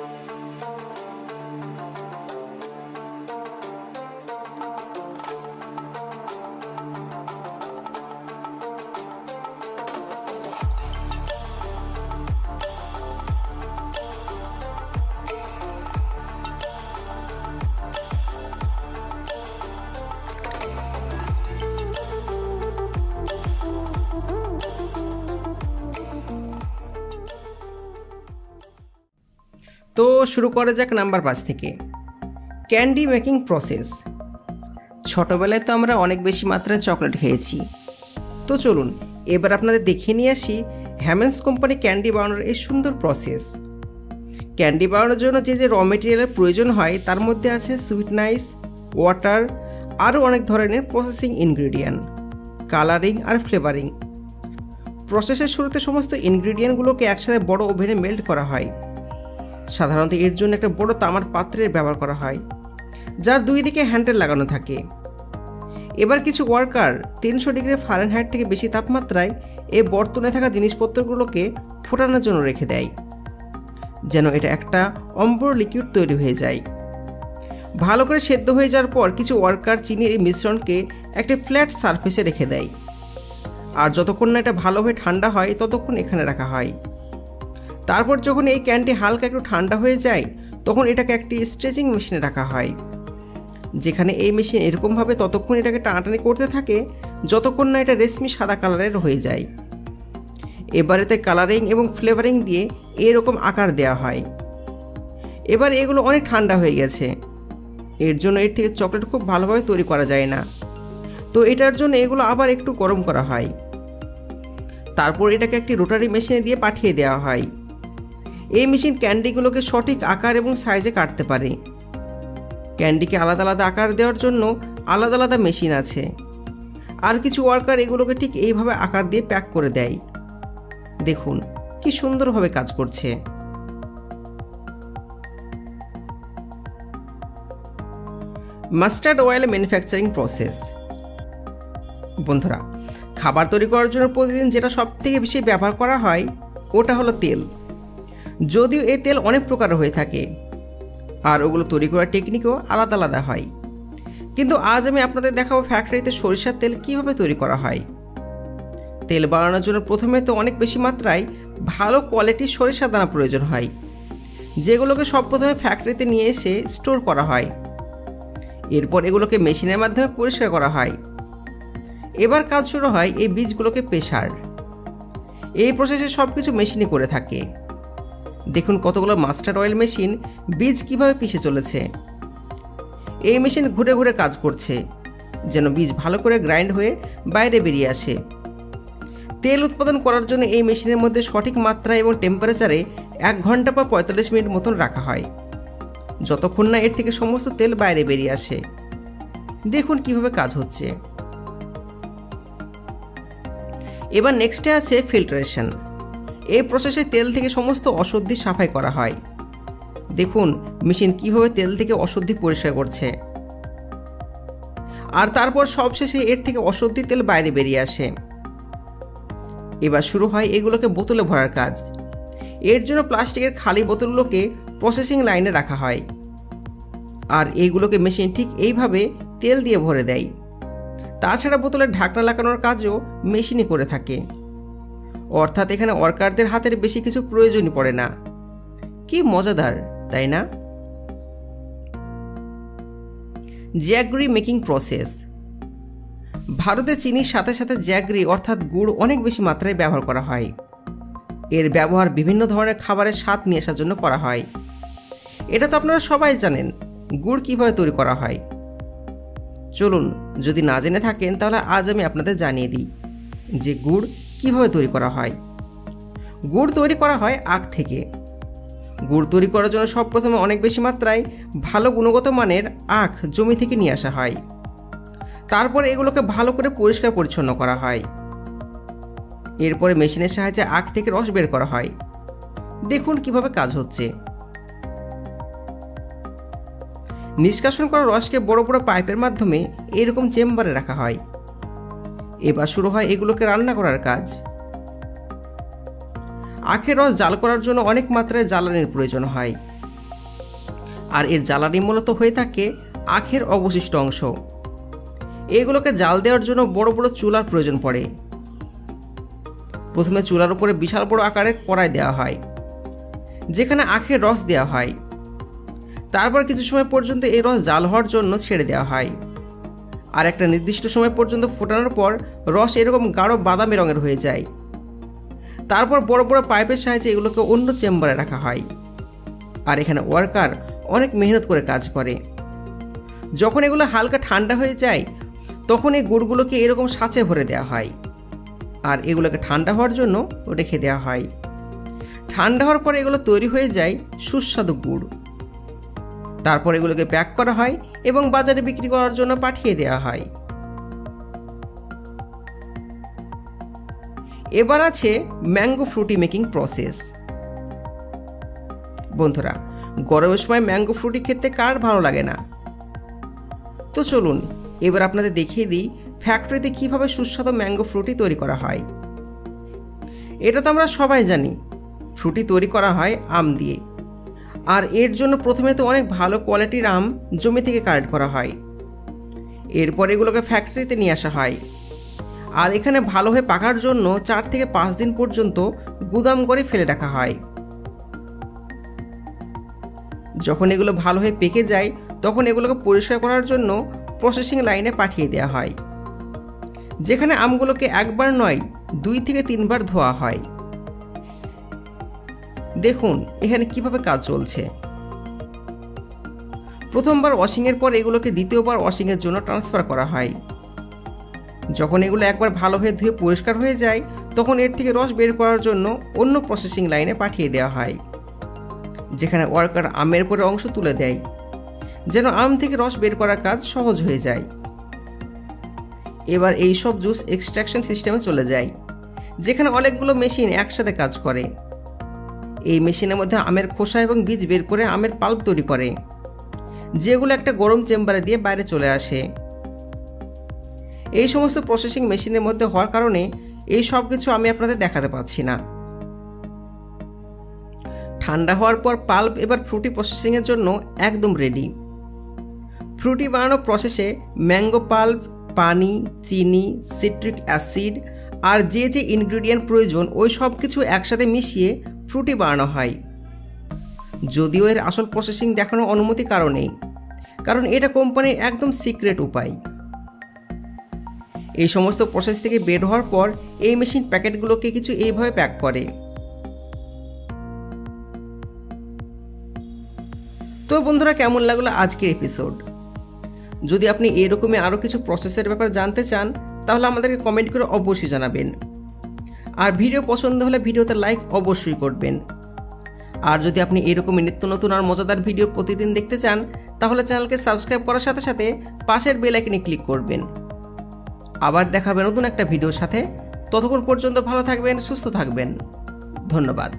Bye. তো শুরু করা যাক নাম্বার পাঁচ থেকে। Candy making process. ছোটোবেলায় তো আমরা অনেক বেশি মাত্রায় চকলেট খেয়েছি। তো চলুন, এবার আপনাদের দেখিয়ে নিয়ে আসি হ্যামেন্স কোম্পানি ক্যান্ডি বানানোর এই সুন্দর প্রসেস। ক্যান্ডি বানানোর জন্য যে যে র মেটেরিয়ালের প্রয়োজন হয়, তার মধ্যে আছে সুইটনাইস ওয়াটার আরও অনেক ধরনের প্রসেসিং ইনগ্রিডিয়েন্ট কালারিং আর ফ্লেভারিং প্রসেসের শুরুতে সমস্ত ইনগ্রিডিয়েন্টগুলোকে একসাথে বড় ওভেনে মেল্ট করা হয়। সাধারণত এর জন্য একটা বড় তামার পাত্রের ব্যবহার করা হয়, যার দুই দিকে হ্যান্ডেল লাগানো থাকে। এবার কিছু ওয়ার্কার তিনশো ডিগ্রি ফারেনহাইট থেকে বেশি তাপমাত্রায় এই বর্তনে থাকা জিনিসপত্রগুলোকে ফোটানোর জন্য রেখে দেয়, যেন এটা একটা অম্বর লিকুইড তৈরি হয়ে যায়। ভালো করে সেদ্ধ হয়ে যাওয়ার পর কিছু ওয়ার্কার চিনির এই মিশ্রণকে একটি ফ্ল্যাট সারফেসে রেখে দেয়। আর যতক্ষণ না এটা ভালোভাবে ঠান্ডা হয়, ততক্ষণ এখানে রাখা হয়। তারপর যখন এই ক্যানটি হালকা একটু ঠান্ডা হয়ে যায়, তখন এটাকে একটি স্ট্রেচিং মেশিনে রাখা হয়। যেখানে এই মেশিন এরকমভাবে ততক্ষণ এটাকে টানাটানি করতে থাকে, যতক্ষণ না এটা রেশমি সাদা কালারের হয়ে যায়। এবার এতে কালারিং এবং ফ্লেভারিং দিয়ে এরকম আকার দেওয়া হয়। এবার এগুলো অনেক ঠান্ডা হয়ে গেছে। এর জন্য এর থেকে চকলেট খুব ভালোভাবে তৈরি করা যায় না। তো এটার জন্য এগুলো আবার একটু গরম করা হয়। তারপর এটাকে একটি রোটারি মেশিনে দিয়ে পাঠিয়ে দেওয়া হয়। এই মেশিন ক্যান্ডিগুলোকে সঠিক আকার এবং সাইজে কাটতে পারে। ক্যান্ডিকে আলাদা আলাদা আকার দেওয়ার জন্য আলাদা আলাদা মেশিন আছে। আর কিছু ওয়ার্কার এগুলোকে ঠিক এইভাবে আকার দিয়ে প্যাক করে দেয়। দেখুন, কি সুন্দরভাবে কাজ করছে। Mustard oil manufacturing process. বন্ধুরা, খাবার তৈরি করার জন্য প্রতিদিন যেটা সব থেকে বেশি ব্যবহার করা হয়, ওটা হলো তেল। যদিও এই তেল অনেক প্রকার হয়ে থাকে। আর ওগুলো তৈরি করার টেকনিকও আলাদা আলাদা হয়। কিন্তু আজ আমি আপনাদের দেখাবো ফ্যাক্টরিতে সরিষার তেল কীভাবে তৈরি করা হয়। তেল বানানোর জন্য প্রথমে তো অনেক বেশি মাত্রায় ভালো কোয়ালিটির সরিষা দানা প্রয়োজন হয়, যেগুলোকে সব প্রথমে ফ্যাক্টরিতে নিয়ে এসে স্টোর করা হয়। এরপর এগুলোকে মেশিনের মাধ্যমে পরিষ্কার করা হয়। এবার কাজ শুরু হয় এই বীজগুলোকে পেশার। এই প্রসেসে সব কিছু মেশিনে করে থাকে। দেখুন কতগুলো মাস্টার অয়েল মেশিন বীজ কীভাবে পিষে চলেছে। এই মেশিন ঘুরে ঘুরে কাজ করছে, যেন বীজ ভালো করে গ্রাইন্ড হয়ে বাইরে বেরিয়ে আসে। তেল উৎপাদন করার জন্য এই মেশিনের মধ্যে সঠিক মাত্রা এবং টেম্পারেচারে এক ঘণ্টা বা পঁয়তাল্লিশ মিনিট মতন রাখা হয়। যতক্ষণ না এর থেকে সমস্ত তেল বাইরে বেরিয়ে আসে। দেখুন কীভাবে কাজ হচ্ছে। এবার নেক্সটে আছে ফিল্টারেশন এই প্রসেসে তেল থেকে সমস্ত অশুদ্ধি সাফাই করা হয়। দেখুন, মেশিন কীভাবে তেল থেকে অশুদ্ধি পরিষ্কার করছে। আর তারপর সবশেষে এর থেকে অশুদ্ধি তেল বাইরে বেরিয়ে আসে। এবার শুরু হয় এগুলোকে বোতলে ভরার কাজ। এর জন্য প্লাস্টিকের খালি বোতলগুলোকে প্রসেসিং লাইনে রাখা হয়। আর এইগুলোকে মেশিন ঠিক এইভাবে তেল দিয়ে ভরে দেয়। তাছাড়া বোতলের ঢাকনা লাগানোর কাজও মেশিনই করে থাকে। অর্থাৎ এখানে ওয়ার্কারদের হাতের বেশি কিছু প্রয়োজনই পড়ে না। কি মজাদার, তাই না? Jaggery making process. ভারতে চিনির সাথে সাথে জ্যাগরি অর্থাৎ গুড় অনেক বেশি মাত্রায় ব্যবহার করা হয়। এর ব্যবহার বিভিন্ন ধরনের খাবারের স্বাদ নিয়ে আসার জন্য করা হয়। এটা তো আপনারা সবাই জানেন, গুড় কীভাবে তৈরি করা হয়। চলুন, যদি না জেনে থাকেন তাহলে আজ আমি আপনাদের জানিয়ে দিই যে গুড় কীভাবে তৈরি করা হয়? গুড় তৈরি করা হয় আখ থেকে। গুড় তৈরি করার জন্য সব প্রথমে অনেক বেশি মাত্রায় ভালো গুণগত মানের আখ জমি থেকে নিয়ে আসা হয়। তারপরে এগুলোকে ভালো করে পরিষ্কার পরিচ্ছন্ন করা হয়। এরপরে মেশিনের সাহায্যে আখ থেকে রস বের করা হয়। দেখুন কীভাবে কাজ হচ্ছে। নিষ্কাশন করা রসকে বড় বড় পাইপের মাধ্যমে এরকম চেম্বারে রাখা হয়। এবার শুরু হয় এগুলোকে রান্না করার কাজ। আখের রস জাল করার জন্য অনেক মাত্রায় জ্বালানির প্রয়োজন হয়। আর এর জ্বালানি মূলত হয়ে থাকে আখের অবশিষ্ট অংশ। এগুলোকে জাল দেওয়ার জন্য বড় বড় চুলার প্রয়োজন পড়ে। প্রথমে চুলার উপরে বিশাল বড় আকারের কড়াই দেওয়া হয়, যেখানে আখের রস দেওয়া হয়। তারপর কিছু সময় পর্যন্ত এই রস জাল হওয়ার জন্য ছেড়ে দেওয়া হয়। আর একটা নির্দিষ্ট সময় পর্যন্ত ফোটানোর পর রস এরকম গাঢ় বাদামি রঙের হয়ে যায়। তারপর বড় বড় পাইপের সাহায্যে এগুলোকে অন্য চেম্বারে রাখা হয়। আর এখানে ওয়ার্কার অনেক মেহনত করে কাজ করে। যখন এগুলো হালকা ঠান্ডা হয়ে যায়, তখন এই গুড়গুলোকে এরকম সাঁচে ভরে দেওয়া হয়। আর এগুলোকে ঠান্ডা হওয়ার জন্য রেখে দেওয়া হয়। ঠান্ডা হওয়ার পরে এগুলো তৈরি হয়ে যায় সুস্বাদু গুড়। তারপর এগুলোকে প্যাক করা হয় এবং বাজারে বিক্রি করার জন্য পাঠিয়ে দেওয়া হয়। এবার আছে ম্যাঙ্গো ফ্রুটি মেকিং প্রসেস। বন্ধুরা, গরমের সময় ম্যাঙ্গো ফ্রুটি খেতে কার ভালো লাগে না? তো চলুন, এবার আপনাদের দেখিয়ে দিই ফ্যাক্টরিতে কীভাবে সুস্বাদু ম্যাঙ্গো ফ্রুটি তৈরি করা হয়। এটা তো আমরা সবাই জানি, ফ্রুটি তৈরি করা হয় আম দিয়ে। আর এর জন্য প্রথমে তো অনেক ভালো কোয়ালিটির আম জমি থেকে কালেক্ট করা হয়। এরপর এগুলোকে ফ্যাক্টরিতে নিয়ে আসা হয়। আর এখানে ভালো হয়ে পাকার জন্য চার থেকে পাঁচ দিন পর্যন্ত গুদাম করে ফেলে রাখা হয়। যখন এগুলো ভালো হয়ে পেকে যায়, তখন এগুলোকে পরিষ্কার করার জন্য প্রসেসিং লাইনে পাঠিয়ে দেওয়া হয়। যেখানে আমগুলোকে একবার নয়, দুই থেকে তিনবার ধোয়া হয়। দেখুন, এখানে কীভাবে কাজ চলছে। প্রথমবার ওয়াশিংয়ের পর এগুলোকে দ্বিতীয়বার ওয়াশিংয়ের জন্য ট্রান্সফার করা হয়। যখন এগুলো একবার ভালো হয়ে ধুয়ে পরিষ্কার হয়ে যায়, তখন এর থেকে রস বের করার জন্য অন্য প্রসেসিং লাইনে পাঠিয়ে দেওয়া হয়, যেখানে ওয়ার্কার আমের পরে অংশ তুলে দেয়, যেন আম থেকে রস বের করার কাজ সহজ হয়ে যায়। এবার এই সব জুস এক্সট্রাকশন সিস্টেমে চলে যায়, যেখানে অনেকগুলো মেশিন একসাথে কাজ করে। এই মেশিনের মধ্যে আমের খোসা এবং বীজ বের করে আমের পাল্প তৈরি করে, যেগুলো একটা গরম চেম্বারে দিয়ে বাইরে চলে আসে। এই সমস্ত প্রসেসিং মেশিনের মধ্যে হওয়ার কারণে এই সব কিছু আমি আপনাদের দেখাতে পারছি না। ঠান্ডা হওয়ার পর পাল্প এবার ফ্রুটি প্রসেসিংয়ের জন্য একদম রেডি ফ্রুটি বানানোর প্রসেসে ম্যাঙ্গো পাল্প পানি, চিনি সিট্রিক অ্যাসিড আর যে যে ইনগ্রিডিয়েন্ট প্রয়োজন ওই সব কিছু একসাথে মিশিয়ে ফ্রুটি বানানো হয়। যদিও এর আসল প্রসেসিং দেখানোর অনুমতি কারণেই কারণ এটা কোম্পানির একদম সিক্রেট উপায়। এই সমস্ত প্রসেস থেকে বের হওয়ার পর এই মেশিন প্যাকেটগুলোকে কিছু এইভাবে প্যাক করে। তো বন্ধুরা, কেমন লাগল আজকের এপিসোড যদি আপনি এরকমই আরও কিছু প্রসেসের ব্যাপারে জানতে চান, তাহলে আমাদেরকে কমেন্ট করে অবশ্যই জানাবেন। আর ভিডিও পছন্দ হলে ভিডিওতে লাইক অবশ্যই করবেন। আর যদি আপনি এরকমই নিত্য নতুন আর মজাদার ভিডিও প্রতিদিন দেখতে চান, তাহলে চ্যানেলকে সাবস্ক্রাইব করার সাথে সাথে পাশের বেল আইকনে ক্লিক করবেন। আবার দেখাবে নতুন একটা ভিডিওর সাথে। ততক্ষণ পর্যন্ত ভালো থাকবেন, সুস্থ থাকবেন। ধন্যবাদ।